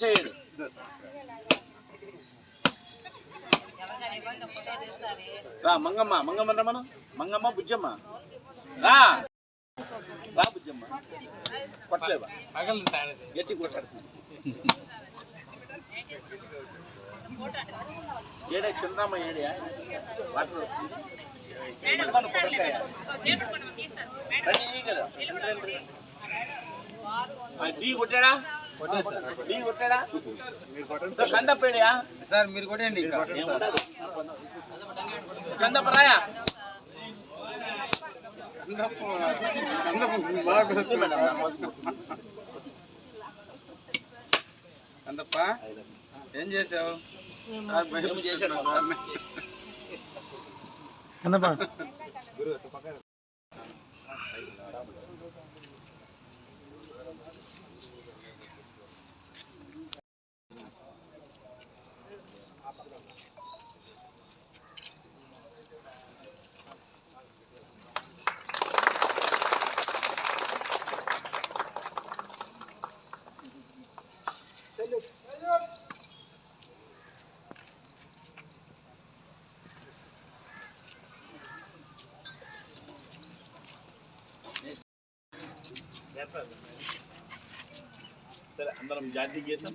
పెంచేయండి రా మంగమ్మ మంగమ్మ రా మనం మంగమ్మ బుజ్జమ్మ. రా. రా బుజ్జమ్మ. కొట్టలేవా? గట్టి కొట్టాడుతుంది. ఏడే చంద్రమ్మ ఏడే వాటర్ వస్తుంది. మనకు కదా? రండి, కొట్టాడా? ఢీ కొట్టాడా కందప్పేడియా సార్ మీరు కొట్టండి ఇంకా కందప్ప రాయా అందప్ప ఏం చేసావు ఏం సరే అందరం జాతీయ గీతం.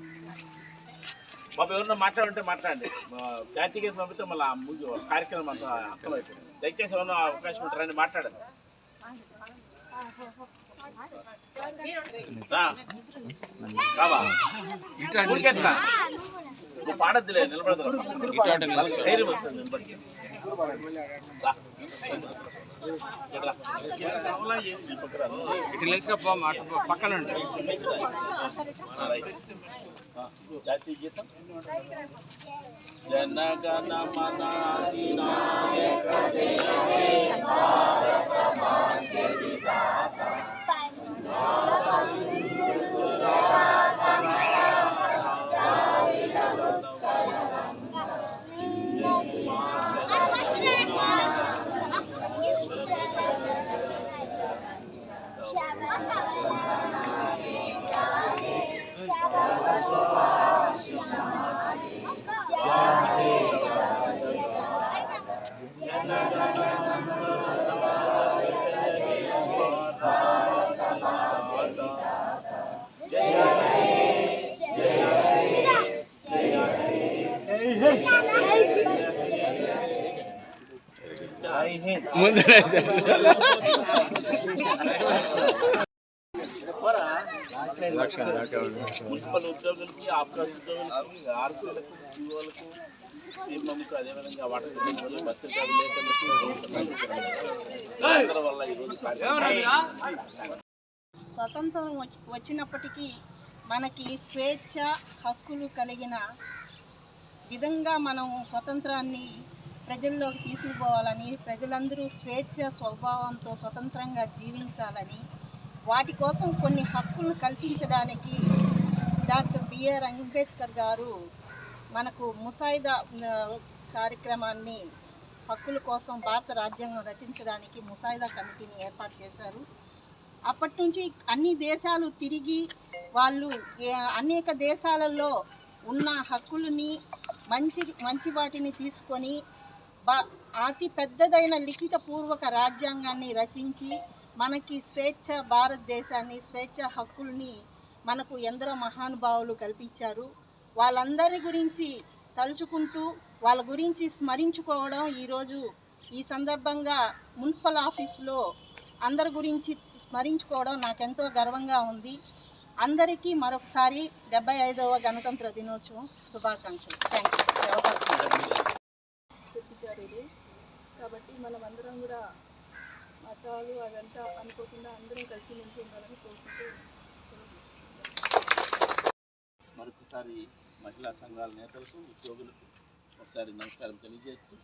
బాబు ఎవరన్నా మాట్లాడుంటే మాట్లాడండి. జాతీయ గీతం పంపితే మళ్ళీ ముందు కార్యక్రమం అంతా అర్థం అయిపోయింది దయచేసి ఎవరన్నా అవకాశం ఉంటారని మాట్లాడండి. రా. రావా? ఊరికే ఎట్లా? నువ్వు పాడద్దులే నిలబడదు ధైర్యం వస్తుంది ఇటు రా. పో ఎవలా పక్కన? మాట పక్కన జనగణ మన ముందు పోరా. మున్సిపల్ ఉద్యోగులకి ఆఫ్ఘన్ ఉద్యోగులకి ఆర్సీలకు జీవోలకు సీఎంకు అదేవిధంగా వాటర్ అందరి వల్ల ఈరోజు స్వతంత్రం వచ్చి- వచ్చినప్పటికీ మనకి స్వేచ్ఛ హక్కులు కలిగిన విధంగా మనం స్వతంత్రాన్ని ప్రజల్లోకి తీసుకుపోవాలని ప్రజలందరూ స్వేచ్ఛ స్వభావంతో స్వతంత్రంగా జీవించాలని వాటి కోసం కొన్ని హక్కులను కల్పించడానికి డాక్టర్ బిఆర్ అంబేద్కర్ గారు మనకు ముసాయిదా కార్యక్రమాన్ని హక్కుల కోసం భారత రాజ్యాంగం రచించడానికి ముసాయిదా కమిటీని ఏర్పాటు చేశారు. అప్పటి నుంచి అన్ని దేశాలు తిరిగి వాళ్ళు అనేక దేశాలలో ఉన్న హక్కులని మంచి మంచి వాటిని తీసుకొని బా అతి పెద్దదైన లిఖితపూర్వక రాజ్యాంగాన్ని రచించి మనకి స్వేచ్ఛ భారతదేశాన్ని స్వేచ్ఛ హక్కుల్ని మనకు ఎందరో మహానుభావులు కల్పించారు. వాళ్ళందరి గురించి తలుచుకుంటూ వాళ్ళ గురించి స్మరించుకోవడం ఈరోజు ఈ సందర్భంగా మున్సిపల్ ఆఫీస్లో అందరి గురించి స్మరించుకోవడం నాకెంతో గర్వంగా ఉంది. అందరికీ మరొకసారి డెబ్బై ఐదవ గణతంత్ర దినోత్సవం శుభాకాంక్షలు. థ్యాంక్ యూ అవకాశం ఇది. కాబట్టి మనం అందరం కూడా మతాలు అదంతా అనుకోకుండా అందరం కలిసి మెలిసి ఉండాలని కోరుకుంటూ మరొకసారి మహిళా సంఘాల నేతలకు ఉద్యోగులకు ఒకసారి నమస్కారం తెలియజేస్తూ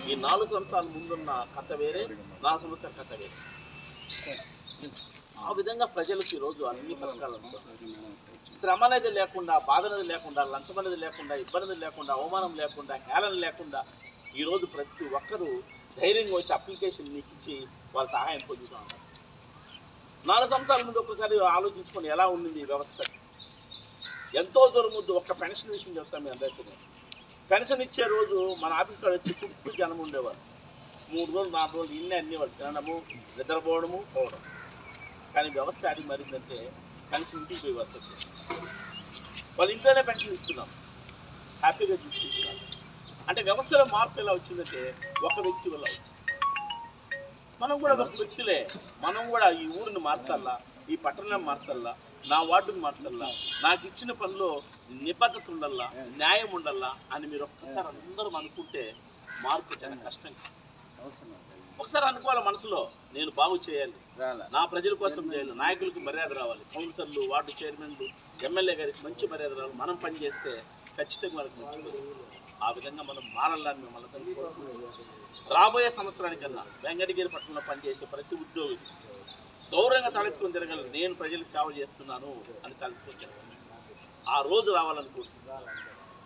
ఈ నాలుగు సంవత్సరాల ముందున్న కథ వేరే నాలుగు సంవత్సరాల కథ వేరే. ఆ, విధంగా ప్రజలకు ఈరోజు అన్ని పథకాలు శ్రమ అనేది లేకుండా బాధ అనేది లేకుండా లంచం అనేది లేకుండా ఇబ్బంది అనేది లేకుండా అవమానం లేకుండా హేళన లేకుండా ఈరోజు ప్రతి ఒక్కరూ ధైర్యంగా వచ్చి అప్లికేషన్ నీకు ఇచ్చి వాళ్ళ సహాయం పొందుతూ ఉన్నారు. నాలుగు సంవత్సరాల ముందు ఒకసారి ఆలోచించుకొని ఎలా ఉండింది ఈ వ్యవస్థ? ఎంతో దూరం ముందు ఒక్క పెన్షన్ విషయం చెప్తాను మీ అందరికీ పెన్షన్ ఇచ్చే రోజు మన ఆఫీస్ కాడ వచ్చి చుట్టూ జనం ఉండేవారు మూడు రోజులు నాలుగు రోజులు ఇన్ని అన్ని వాళ్ళు తినడము నిద్రపోవడము పోవడం కానీ వ్యవస్థ అది మారిందంటే కలిసి ఇంటికి పోయి వస్తుంది వాళ్ళ ఇంట్లోనే పెన్షన్ ఇస్తున్నాం. హ్యాపీగా చూసుకుంటున్నాం అంటే వ్యవస్థలో మార్పు ఎలా వచ్చిందంటే ఒక వ్యక్తి వల్ల వచ్చింది. మనం కూడా ఒక వ్యక్తులే. మనం కూడా ఈ ఊరిని మార్చాలా? ఈ పట్టణం మార్చల్లా నా వార్డుని మార్చాలా? నాకు ఇచ్చిన పనిలో నిబద్ధత ఉండల్లా న్యాయం ఉండాలా? అని మీరు ఒక్కసారి అందరం అనుకుంటే మార్పు చాలా కష్టం ఒకసారి అనుకోవాలి మనసులో నేను బాగు చేయాలి. నా ప్రజల కోసం చేయాలి నాయకులకు మర్యాద రావాలి. కౌన్సిలర్లు వార్డు చైర్మన్లు ఎమ్మెల్యే గారికి మంచి మర్యాద రావాలి. మనం పని చేస్తే ఖచ్చితంగా మనకు మంచి. ఆ విధంగా మనం మారాలని మిమ్మల్ని. రాబోయే సంవత్సరానికన్నా వెంకటగిరి పట్టణంలో పనిచేసే ప్రతి ఉద్యోగి గౌరవంగా తలెత్తుకొని తిరగలరు నేను ప్రజలకు సేవ చేస్తున్నాను అని తలెత్తుకొని ఆ రోజు రావాలనుకుంటున్నాను.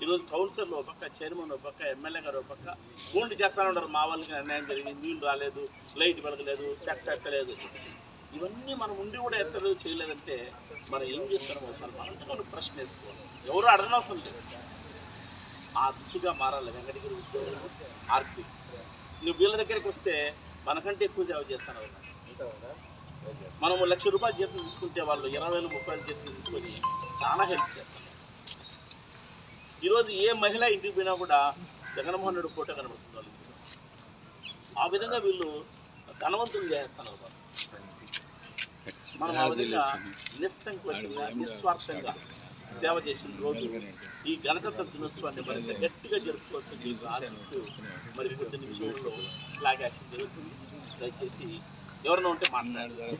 ఈరోజు కౌన్సిలర్లు ఒక పక్క చైర్మన్ ఒక పక్క ఎమ్మెల్యే గారు ఒక పక్క ఫోన్లు చేస్తూనే ఉంటారు మా వాళ్ళకి అన్యాయం జరిగింది. నీళ్ళు రాలేదు లైట్ వెలగలేదు తెక్క ఎత్తలేదు ఇవన్నీ మనం ఉండి కూడా ఎత్తలేదు చేయలేదంటే మనం ఏం చేస్తున్నాం ఒకసారి మనతో మనం ప్రశ్న వేసుకోవాలి. ఎవరు అడగనవసరం లేదు. ఆ దిశగా మారాలి. వెంకటగిరి ఉద్యోగులు ఆర్పి. నువ్వు వీళ్ళ దగ్గరికి వస్తే మనకంటే ఎక్కువ సేవ చేస్తాను మనము లక్ష రూపాయలు జీతం తీసుకుంటే వాళ్ళు ఇరవై వేలు ముప్పై వేలు జీతం తీసుకొని చాలా హెల్ప్ చేస్తారు. ఈరోజు ఏ మహిళ ఇంటికి పోయినా కూడా జగన్మోహన్ రెడ్డి ఫోటో కనబడుతుంది. ఆ విధంగా వీళ్ళు ధనవంతులు చేస్తున్నారు. మనం ఆ విధంగా నిస్సంకోచంగా నిస్వార్థంగా సేవ చేసిన రోజు ఈ గణతంత్ర దినోత్సవాన్ని మరింత గట్టిగా జరుపుకోవచ్చు ఆశిస్తూ మరి కొద్ది నిమిషంలో ఫ్లాగ్ యాక్షన్ జరుగుతుంది దయచేసి ఎవరైనా ఉంటే మాట్లాడారు